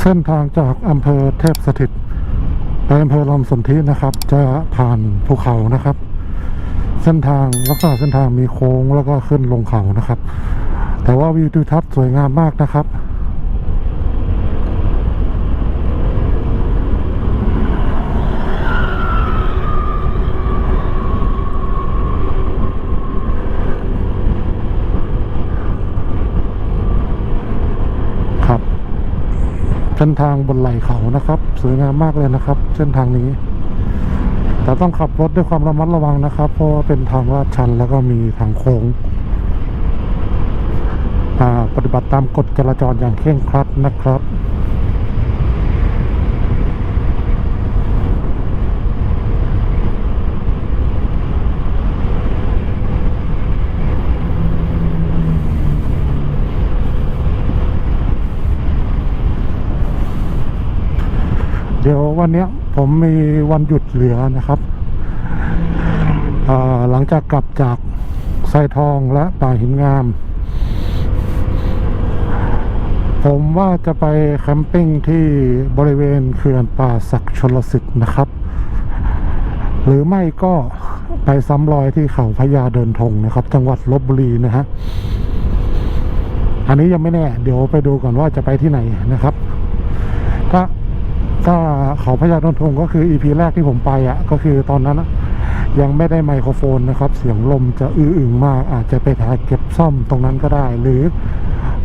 เส้นทางจากอำเภอเทพสถิตไปอำเภอลำสนธินะครับ จะผ่านภูเขานะครับ เส้นทางลักษณะเส้นทางมีโค้งแล้วก็ขึ้นลงเขานะครับ แต่ว่าวิวทิวทัศน์สวยงามมากนะครับ ครับ เส้นทางบนไหล่เขานะครับ สวยงามมากเลยนะครับ เส้นทางนี้ แต่ต้องขับรถด้วยความระมัดระวังนะครับ เพราะว่าเป็นทางลาดชันแล้วก็มีทางโค้งปฏิบัติตามกฎจราจรอย่างเคร่งครัดนะครับ ดี๋ยววันนี้ผมมีวันหยุดเหลือนะครับ หลังจากกลับจากไซทองและป่าหินงาม ผมว่าจะไปแคมปิ้งที่บริเวณเขื่อนป่าศักดิ์ชลสิทธิ์นะครับ หรือไม่ก็ไปซ้ำรอยที่เขาพญาเดินทงนะครับ จังหวัดลบบุรีนะฮะอันนี้ยังไม่แน่ เดี๋ยวไปดูก่อนว่าจะไปที่ไหนนะครับ ถ้า ถ้าเขาพญาเดินทงก็คืออีพีแรกที่ผมไปอะก็คือตอนนั้นยังไม่ได้ไมโครโฟนนะครับ เสียงลมจะอื้ออึงมาก อาจจะไปถ่ายเก็บซ่อมตรงนั้นก็ได้ หรือ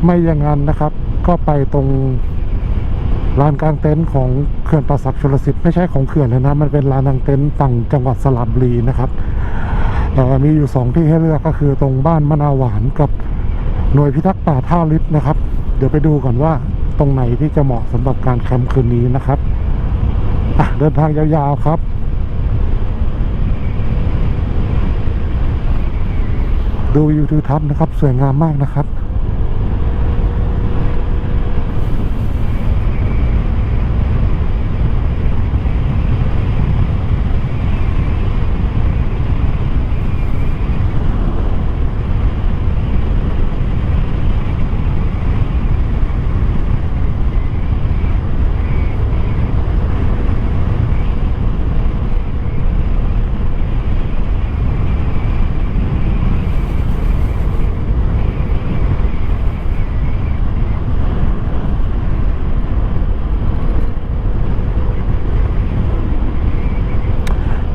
ไม่อย่างนั้นนะครับ ก็ไปตรงลานกลางเต็นท์ของเขื่อนป่าศักดิ์ชลสิทธิ์ไม่ใช่ของเขื่อนเลยนะมันเป็นลานกลางเต็นท์ฝั่งจังหวัดสระบุรีนะครับมีอยู่สองที่ให้เลือกก็คือตรงบ้านมะนาวหวานกับหน่วยพิทักษ์ป่าท่าลิศนะครับ เดี๋ยวไปดูก่อนว่า ตรงไหนที่จะเหมาะสำหรับการแคมป์คืนนี้นะครับอะเดินทางยาวๆครับ ดูวิวทิวทัศน์นะครับ สวยงามมากนะครับ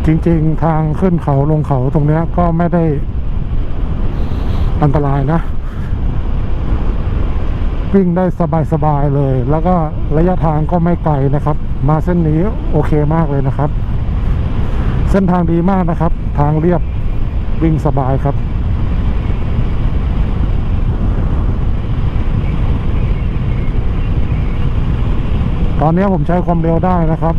จริง ๆ ทางขึ้นเขาลงเขาตรงนี้ก็ไม่ได้อันตรายนะ วิ่งได้สบาย ๆ เลย แล้วก็ระยะทางก็ไม่ไกลนะครับ มาเส้นนี้โอเคมากเลยนะครับ เส้นทางดีมากนะครับ ทางเรียบวิ่งสบายครับตอนนี้ผมใช้ความเร็วได้นะครับ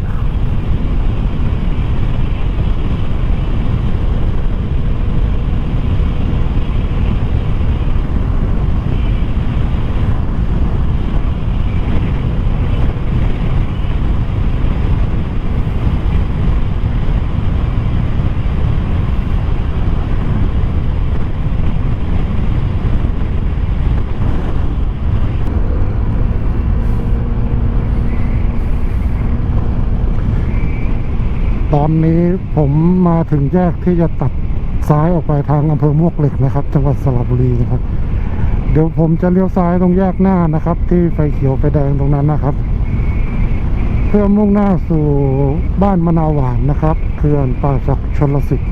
ตอนนี้ผมมาถึงแยกที่จะตัดซ้ายออกไปทางอำเภอมวกเหล็กนะครับ จังหวัดสระบุรีนะครับ เดี๋ยวผมจะเลี้ยวซ้ายตรงแยกหน้านะครับ ที่ไฟเขียวไฟแดงตรงนั้นนะครับ เพื่อมุ่งหน้าสู่บ้านมะนาวหวานนะครับเขื่อนป่าศักดิ์ชนลสิทธิ์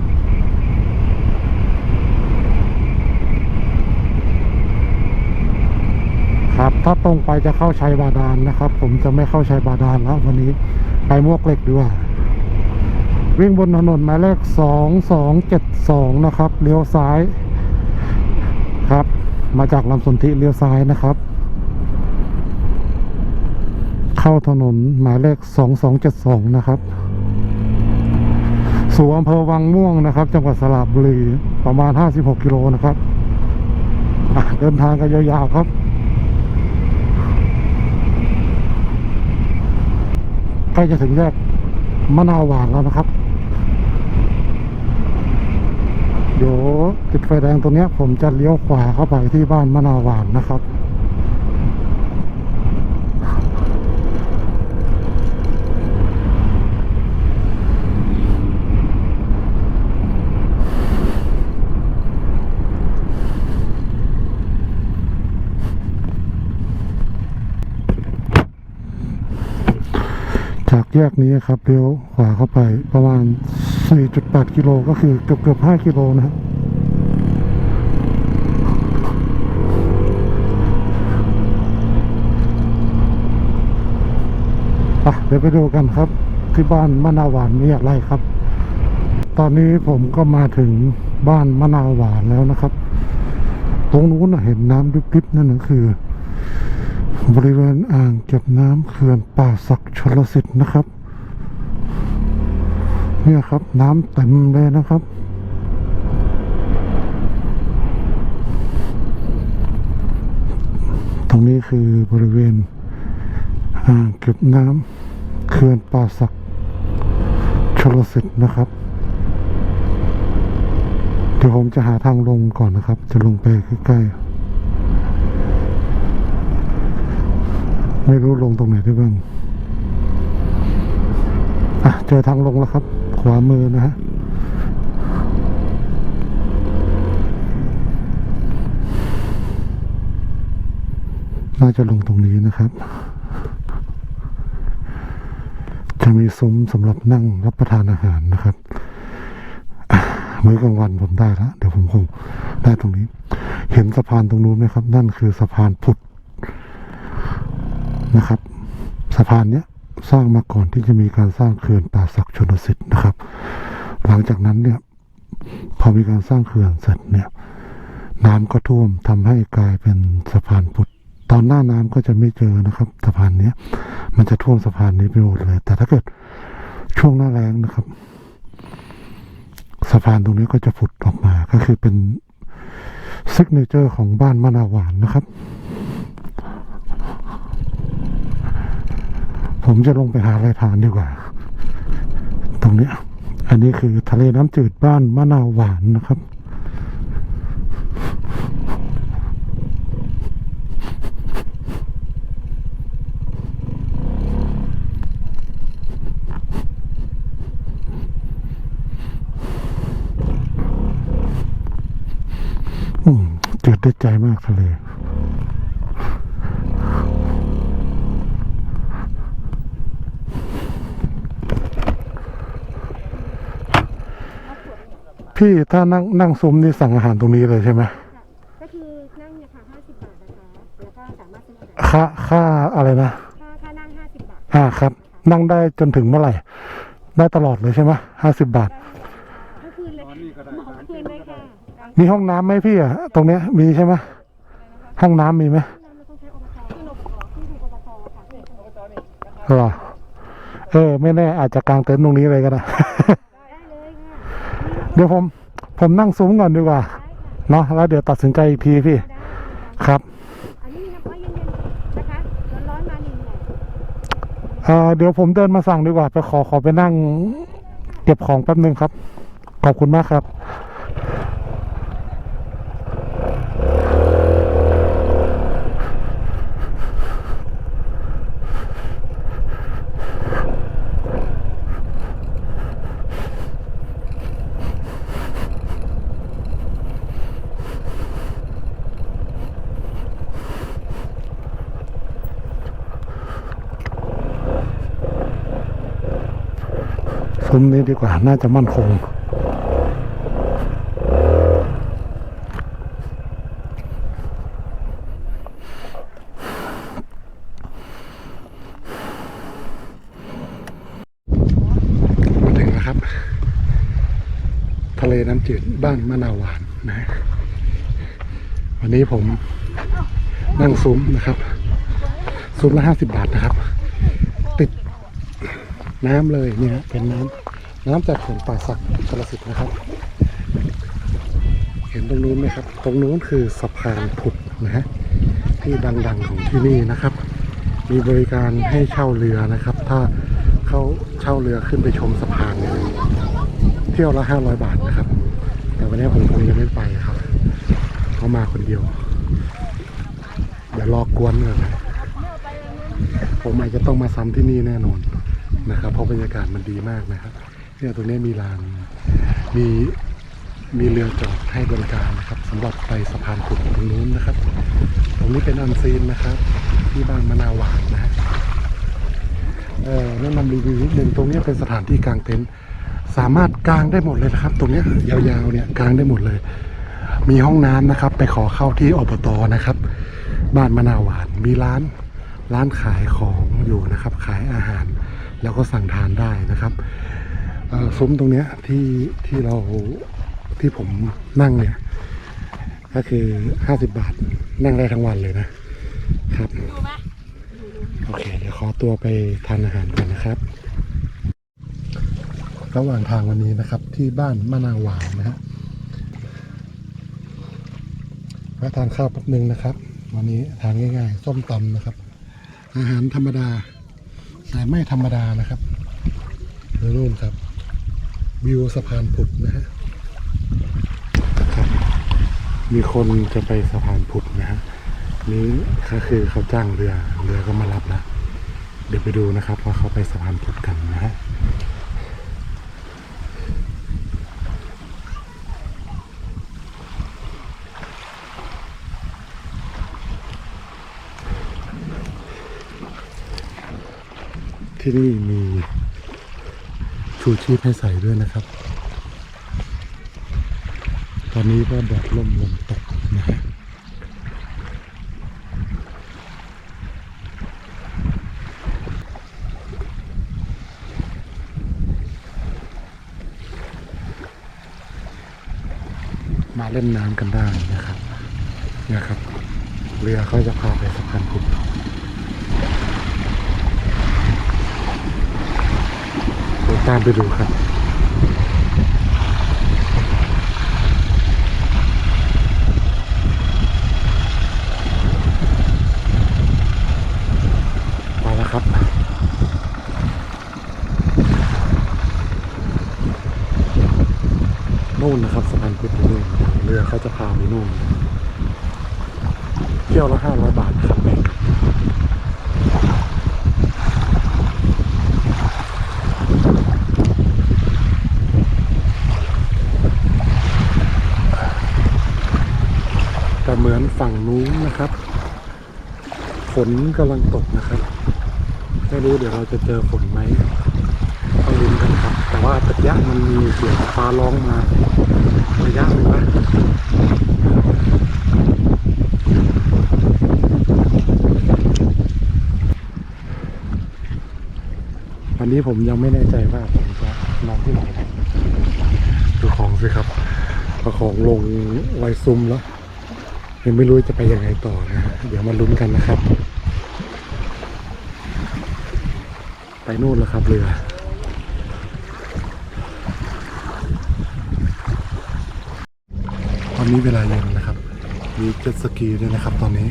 ครับถ้าตรงไปจะเข้าชัยบาดาลนะครับ ผมจะไม่เข้าชัยบาดาลแล้ววันนี้ไปมวกเหล็กดีกว่า วิ่งบนถนนหมายเลขสองสองเจ็ดสองนะครับเลี้ยวซ้ายครับ มาจากลำสนธิเลี้ยวซ้ายนะครับ เข้าถนนหมายเลขสองสองเจ็ดสองนะครับสู่อำเภอวังม่วงนะครับ จังหวัดสระบุรีประมาณห้าสิบหกกิโลนะครับเดินทางกันยาวๆครับใกล้จะถึงแยกมะนาวหวานแล้วนะครับ ติดไฟแดงตรงนี้ผมจะเลี้ยวขวาเข้าไปที่บ้านมะนาวหวานนะครับจากแยกนี้ครับเลี้ยวขวาเข้าไปประมาณ 4.8 กิโลก็คือเกือบเกือบ5กิโลนะครับะเดี๋ยวไปดูกันครับ ที่บ้านมะนาวหวานมีอะไรครับ ตอนนี้ผมก็มาถึงบ้านมะนาวหวานแล้วนะครับ ตรงนู้นเห็นน้ำริบๆนั่นก็คือ บริเวณอ่างเก็บน้ำเขื่อนป่าศักดิ์ชลสิทธิ์นะครับ เนี่ยครับน้ำเต็มเลยนะครับตรงนี้คือบริเวณอ่างเก็บน้ำ เขื่อนป่าศักดิ์ชลสิทธิ์นะครับ เดี๋ยวผมจะหาทางลงก่อนนะครับ จะลงไปใกล้ๆ ไม่รู้ลงตรงไหนได้บ้าง อะ เจอทางลงแล้วครับ ขวามือนะฮะน่าจะลงตรงนี้นะครับ จะมีซุ้มสำหรับนั่งรับประทานอาหารนะครับมื้อกลางวันผมได้แล้วเดี๋ยวผมคงได้ตรงนี้ เห็นสะพานตรงนู้นไหมครับ นั่นคือสะพานผุดนะครับ สะพานเนี้ยสร้างมาก่อนที่จะมีการสร้างเขื่อนป่าศักชนสิทธิ์นะครับ หลังจากนั้นเนี่ย พอมีการสร้างเขื่อนเสร็จเนี่ย น้ำก็ท่วมทำให้กลายเป็นสะพานผุดตอนหน้าน้ำก็จะไม่เจอนะครับ สะพานเนี้ย มันจะท่วมสะพานนี้ไปหมดเลย แต่ถ้าเกิดช่วงหน้าแล้งนะครับ สะพานตรงนี้ก็จะผุดออกมาก็คือเป็นซิกเนเจอร์ของบ้านมะนาวหวานนะครับ ผมจะลงไปหาอะไรทานดีกว่า ตรงนี้ อันนี้คือทะเลน้ำจืดบ้านมะนาวหวานนะครับ อืม จืดได้ใจมากทะเลพี่ถ้านั่งนั่งซุ้มนี่สั่งอาหารตรงนี้เลยใช่ไหมก็คือนั่งเนี่ยค่ะ50บาทนะคะแล้วก็สามารถซื้ออาหารค่าค่าอะไรนะค่าค่านั่ง50บาทอ่าครับ นั่งได้จนถึงเมื่อไหร่ ได้ตลอดเลยใช่ไหมห้าสิบบาท ก็คืนเลยค่ะหมอคืนเลยค่ะกลาง มีห้องน้ำไหมพี่อะตรงเนี้ยมีใช่ไหมห้องน้ำมีไหมองใช้อบตที่หรอเออ ไม่แน่อาจจะกางเต็นท์ตรงนี้เลยก็ได้เดี๋ยวผมผมนั่งซุ้มก่อนดีกว่าเนาะแล้วเดี๋ยวตัดสินใจอีกทีพี่ ครับอันนี้น้ำอ้อยเย็นๆนะคะร้อนๆมาเอ่อเดี๋ยวผมเดินมาสั่งดีกว่า ไปขอขอไปนั่ง เก็บของแป๊บนึงครับ ขอบคุณมากครับ ดีกว่า น่าจะมั่นคง มาถึงแล้วครับ ทะเลน้ำจืดบ้านมะนาวหวานนะฮะวันนี้ผมนั่งซุ้มนะครับ ซุ้มละห้าสิบบาทนะครับ ติดน้ำเลยเนี่ยเป็นน้ำ น้ำจากเขื่อนป่าศักดิ์ชลสิทธ์นะครับ เห็นตรงนู้นไหมครับ ตรงนู้นคือสะพานผุดนะฮะที่ดังๆของที่นี่นะครับ มีบริการให้เช่าเรือนะครับ ถ้าเขาเช่าเรือขึ้นไปชมสะพานเนี่ยเที่ยวละห้าร้อยบาทนะครับ แต่วันนี้ผมคงจะไม่ไปครับเขามาคนเดียวเดี๋ยวรอกวนก่อนผมอาจจะต้องมาซ้ำที่นี่แน่นอนนะครับ เพราะบรรยากาศมันดีมากนะครับ เนี่ยตรงนี้มีราง มีมีเรือจอดให้บริการนะครับสำหรับไปสะพานขุดตรงนู้นนะครับ ตรงนี้เป็นอันซีนนะครับ ที่บ้านมะนาวหวานนะฮะเอ่อแนะนำรีวิวนิดนึงตรงนี้เป็นสถานที่กางเต็นท์สามารถกางได้หมดเลยนะครับ ตรงนี้ยาวๆเนี่ยกางได้หมดเลย มีห้องน้ำนะครับ ไปขอเข้าที่อบตนะครับ บ้านมะนาวหวานมีร้านร้านขายของอยู่นะครับ ขายอาหาร แล้วก็สั่งทานได้นะครับ ซุ้มตรงเนี้ยที่ที่เราที่ผมนั่งเนี่ย ก็คือ50บาทนั่งได้ทั้งวันเลยนะครับโอเคเดี๋ยวขอตัวไปทานอาหารก่อนนะครับ ระหว่างทางวันนี้นะครับที่บ้านมะนาวหวานนะฮะแวะทานข้าวแป๊บนึงนะครับ วันนี้ทานง่ายๆ ส้มตำนะครับ อาหารธรรมดาแต่ไม่ธรรมดานะครับเดี๋ยวรุ่นครับ วิวสะพานผุดนะฮะมีคนจะไปสะพานผุดนะฮะนี้ก็คือเขาจ้างเรือเรือก็มารับแล้วเดี๋ยวไปดูนะครับว่าเขาไปสะพานพุทธกันนะฮะที่นี่มี ชูชีพให้ใส่ด้วยนะครับ ตอนนี้ก็แดดล่มลมตกนะฮะมาเล่นน้ำกันได้นะครับเนี่ยครับ เรือเขาจะพาไปสะพานพุทธเดี๋ย ตามไปดูครับมาแล้วครับ นู่นนะครับสะพานพุทธนู่นเรือเขาจะพาไปนู่นเที่ยวละห้าร้อยบาทครับแต่เห มือนฝั่งนู้นนะครับ ฝนกำลังตกนะครับ ไม่รู้เดี๋ยวเราจะเจอฝนไหมต้องลุ้นกันครับ แต่ว่าตะยะมันมีเสียงฟ้าร้องมาระยะหนึ่งนะวันนี้ผมยังไม่แน่ใจว่าผมจะนอนที่ไหนดูของสิครับเอาของลงไวซุมแล้ว ยังไม่รู้จะไปยังไงต่อนะเดี๋ยวมาลุ้นกันนะครับ ไปโน่นแล้วครับเรือตอนนี้เวลาเย็นนะครับ มีเจ็ตสกีด้วยนะครับ ตอนนี้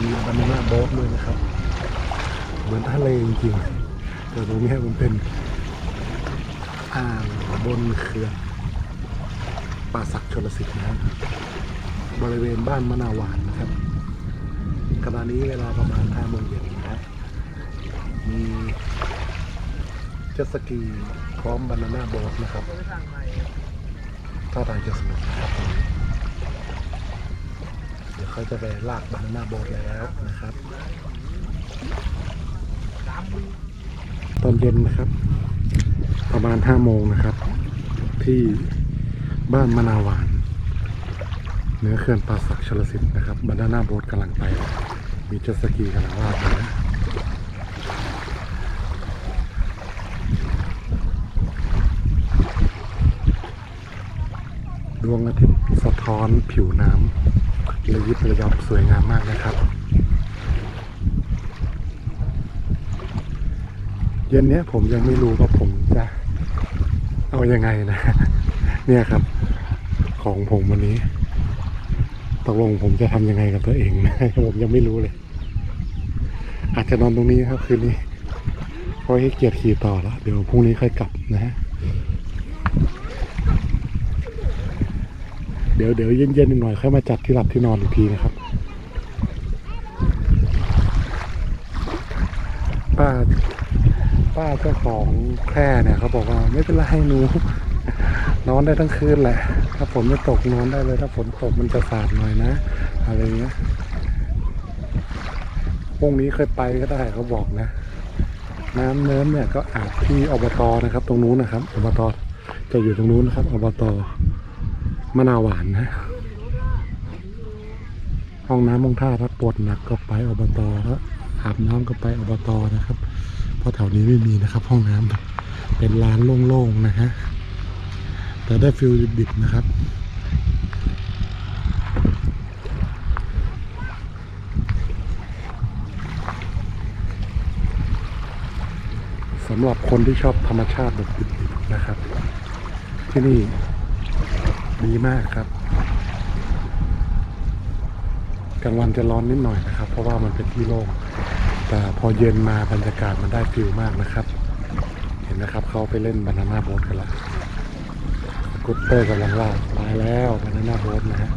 มีบานาน่าโบ๊ทด้วยนะครับ เหมือนทะเลจริงๆแต่ตรงนี้มันเป็นอ่างบนเขื่อนป่าศักชลสิทธิ์นะครับ บริเวณบ้านมะนาวหวานนะครับขณะนี้เวลาประมาณ5โมงเย็นนะครับมีเจ็ตสกีพร้อมบานาน่าโบ๊ทนะครับท่าทางจะสนุกนะครับเดี๋ยวเขาจะไปลากบานาน่าโบ๊ทแล้วนะครับตอนเย็นนะครับ ประมาณห้าโมงนะครับ ที่บ้านมะนาวหวาน เนื้อเขื่อนป่าศักชลสิทธิ์นะครับบานาหน่าโบ๊ทกำลังไป มีเจสกีกำลังลากไปนะดวงอาทิตย์สะท้อนผิวน้ำระยิบระยับสวยงามมากนะครับ เย็นนี้ผมยังไม่รู้ว่าผมจะเอายังไงนะ เนี่ยครับ ของผมวันนี้ ตกลงผมจะทำยังไงกับตัวเองนะผมยังไม่รู้เลย อาจจะนอนตรงนี้ครับคืนนี้เพราะให้เกียรติขี่ต่อแล้วเดี๋ยวพรุ่งนี้ค่อยกลับนะฮะเดี๋ยวเดี๋ยวเย็นๆหน่อยค่อยมาจัดที่หลับที่นอนอีกทีนะครับป้าป้าเจ้าของแพร่เนี่ยเขาบอกว่าไม่เป็นไรหนูนอนได้ทั้งคืนแหละ ถ้าฝนไม่ตกนอนได้เลย ถ้าฝนตกมันจะสาดหน่อยนะ อะไรเงี้ยพรุ่งนี้เคยไปก็ได้เขาบอกนะ น้ำเนิ้มเนี่ยก็อาบที่อบตนะครับ ตรงนู้นนะครับอบตจะอยู่ตรงนู้นนะครับอบตมะนาวหวานนะห้องน้ำห้องท่าถ้าปวดหนักก็ไปอบตแล้วอาบน้ำก็ไปอบตนะครับ เพราะแถวนี้ไม่มีนะครับ ห้องน้ำเป็นร้านโล่งๆนะฮะ แต่ได้ฟิลดิบๆนะครับสำหรับคนที่ชอบธรรมชาติแบบดิบๆนะครับ ที่นี่ดีมากครับกลางวันจะร้อนนิดหน่อยนะครับ เพราะว่ามันเป็นที่โล่งแต่พอเย็นมาบรรยากาศมันได้ฟิลมากนะครับ เห็นนะครับเขาไปเล่นบานาน่าโบ๊ทกันละส กุตเตอร์กำลังลากตายแล้วบานาน่าโบ๊ทนะฮะ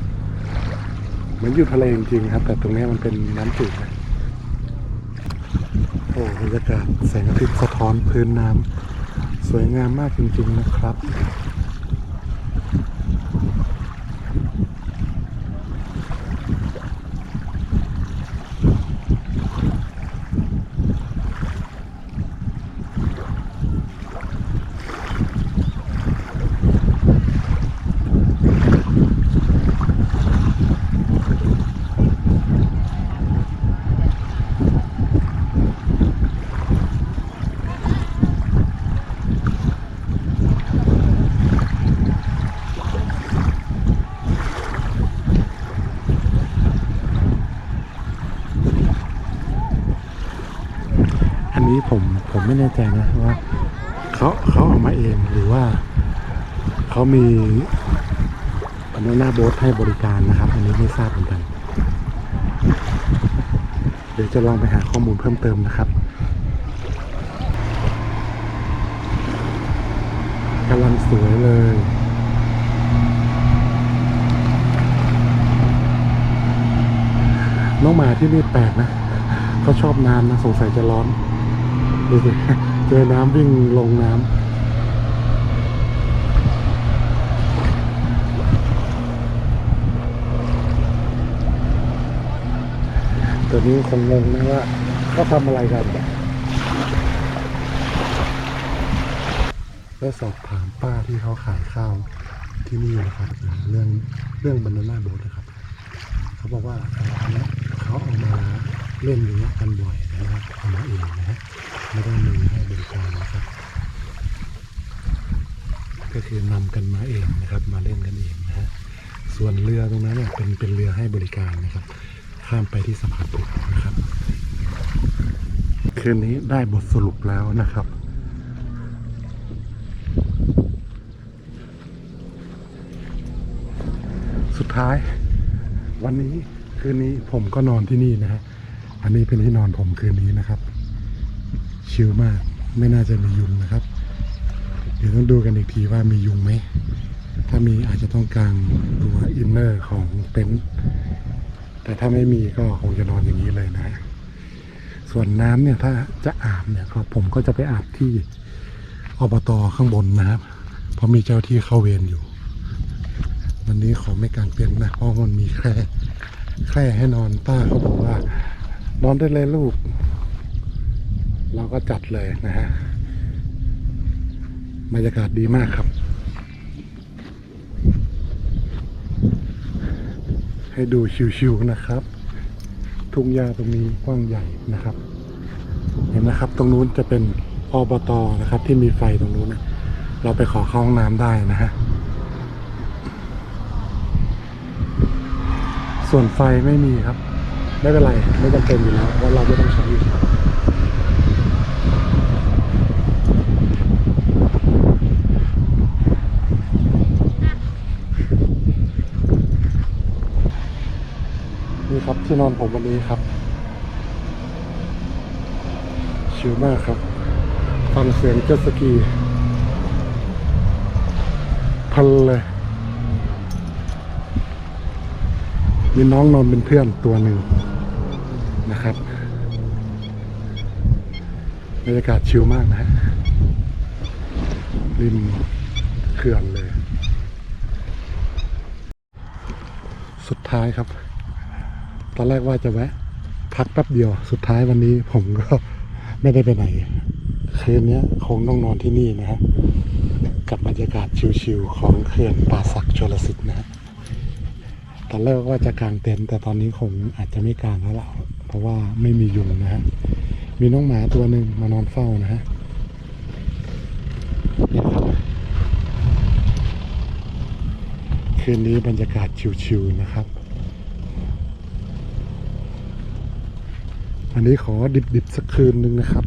เหมือนอยู่ทะเลจริงๆครับ แต่ตรงนี้มันเป็นน้ำจืดนะโอ้บรรยากาศแสงอาทิตย์สะท้อนพื้นน้ำสวยงามมากจริงๆนะครับ แน่ใจนะว่าเขาเขาเอามาเองหรือว่าเขามีบานาน่าโบ๊ทให้บริการนะครับ อันนี้ไม่ทราบเหมือนกัน เดี๋ยวจะลองไปหาข้อมูลเพิ่มเติมนะครับกำลังสวยเลยน้องหมาที่นี่แปลกนะเขาชอบน้ำนะสงสัยจะร้อน ดูสิเจอน้ำวิ่งลงน้ำตัวนี้คงงงนะว่าเขาทำอะไรกัน แล้วสอบถามป้าที่เขาขายข้าวที่นี่นะครับ เรื่องเรื่องบรรณาโบสนะครับ เขาบอกว่าเอ่ออันนี้เขาเอามาเล่นอย่างเงี้ยกันบ่อย นะครับเอามาเองนะฮะไม่ได้มีให้บริการนะครับ ก็คือนำกันมาเองนะครับ มาเล่นกันเองนะฮะส่วนเรือตรงนั้นเนี่ยเป็นเป็นเรือให้บริการนะครับ ข้ามไปที่สะพานพุทธนะครับ คืนนี้ได้บทสรุปแล้วนะครับสุดท้าย วันนี้คืนนี้ผมก็นอนที่นี่นะฮะ อันนี้เป็นที่นอนผมคืนนี้นะครับ ชิลมากไม่น่าจะมียุงนะครับ เดี๋ยวต้องดูกันอีกทีว่ามียุงไหม ถ้ามีอาจจะต้องกางตัวอินเนอร์ของเต็นท์แต่ถ้าไม่มีก็คงจะนอนอย่างนี้เลยนะ ส่วนน้ำเนี่ยถ้าจะอาบเนี่ยก็ผมก็จะไปอาบที่อบตข้างบนนะครับ เพราะมีเจ้าที่เข้าเวรอยู่ วันนี้ขอไม่กางเต็นท์นะเพราะมันมีแคร่แคร่ให้นอนป้าเขาบอกว่า นอนได้เลยลูก เราก็จัดเลยนะฮะบรรยากาศดีมากครับ ให้ดูชิวๆนะครับ ทุ่งหญ้าตรงนี้กว้างใหญ่นะครับ เห็นนะครับ ตรงนู้นจะเป็นอบตนะครับ ที่มีไฟตรงนู้นนะเราไปขอเข้าห้องน้ำได้นะฮะส่วนไฟไม่มีครับ ไม่เป็นไร ไม่จำเป็นอยู่แล้วเพราะเราไม่ต้องใช้อยู่แล้วนี่ครับที่นอนผมวันนี้ครับ ชิลมากครับ ฟังเสียงเจ็ตสกีพันเลยมีน้องนอนเป็นเพื่อนตัวหนึ่ง นะครับบรรยากาศชิลมากนะฮะริมเขื่อนเลย สุดท้ายครับ ตอนแรกว่าจะแวะ พักแป๊บเดียว สุดท้ายวันนี้ผมก็ไม่ได้ไปไหน คืนนี้คงต้องนอนที่นี่นะฮะ กับบรรยากาศชิวๆของเขื่อนป่าสักชลสิทธิ์นะฮะ ตอนแรกว่าจะกางเต็นท์แต่ตอนนี้คงอาจจะไม่กางแล้วล่ะ เพราะว่าไม่มียุงนะฮะมีน้องหมาตัวหนึ่งมานอนเฝ้านะฮะนี่ครับคืนนี้บรรยากาศชิวๆนะครับ อันนี้ขอดิบๆสักคืนหนึ่งนะครับ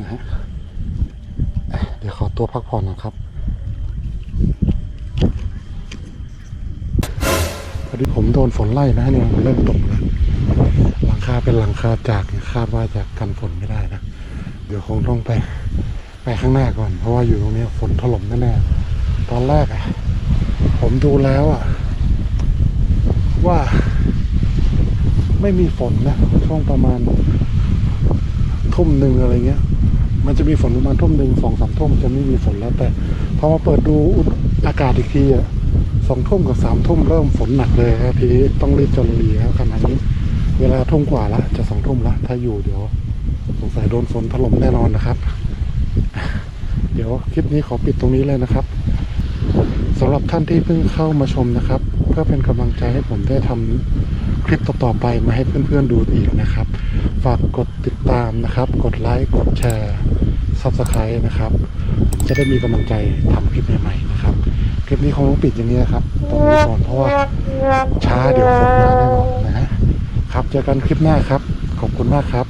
นะฮะเดี๋ยวขอตัวพักผ่อนนะครับ พอ ดีผมโดนฝนไล่นะเนี่ยเริ่มตกแล้วหลังคาเป็นหลังคาจากคาดว่าจะกันฝนไม่ได้นะเดี๋ยวคงต้องไปไปข้างหน้าก่อน เพราะว่าอยู่ตรงนี้ฝนถล่มแน่ๆตอนแรกอะผมดูแล้วอะว่าไม่มีฝนนะช่วงประมาณทุ่มหนึ่งอะไรเงี้ย มันจะมีฝนประมาณทุ่มหนึ่งสองสามทุ่มจะไม่มีฝนแล้วแต่พอมาเปิดดูอากาศอีกทีอะ สองทุ่มกับสามทุ่มเริ่มฝนหนักเลยครับทีนี้ต้องรีบจนรีครับขณะนี้ เวลาทุ่มกว่าละจะสองทุ่มละถ้าอยู่เดี๋ยวสงสัยโดนฝนถล่มแน่นอนนะครับ เดี๋ยวคลิปนี้ขอปิดตรงนี้เลยนะครับสำหรับท่านที่เพิ่งเข้ามาชมนะครับ เพื่อเป็นกำลังใจให้ผมได้ทำคลิปต่อๆไปมาให้เพื่อนๆดูอีกนะครับ ฝากกดติดตามนะครับ กดไลค์กดแชร์ Subscribe นะครับ จะได้มีกำลังใจทำคลิปใหม่ๆนะครับ ลิปนี้คงต้องปิดอย่างนี้นะครับตรงนี้ก่อนเพราะว่าช้าเดี๋ยวฝนมาแน่นอนนะฮะครับเจอกันคลิปหน้าครับ ขอบคุณมากครับ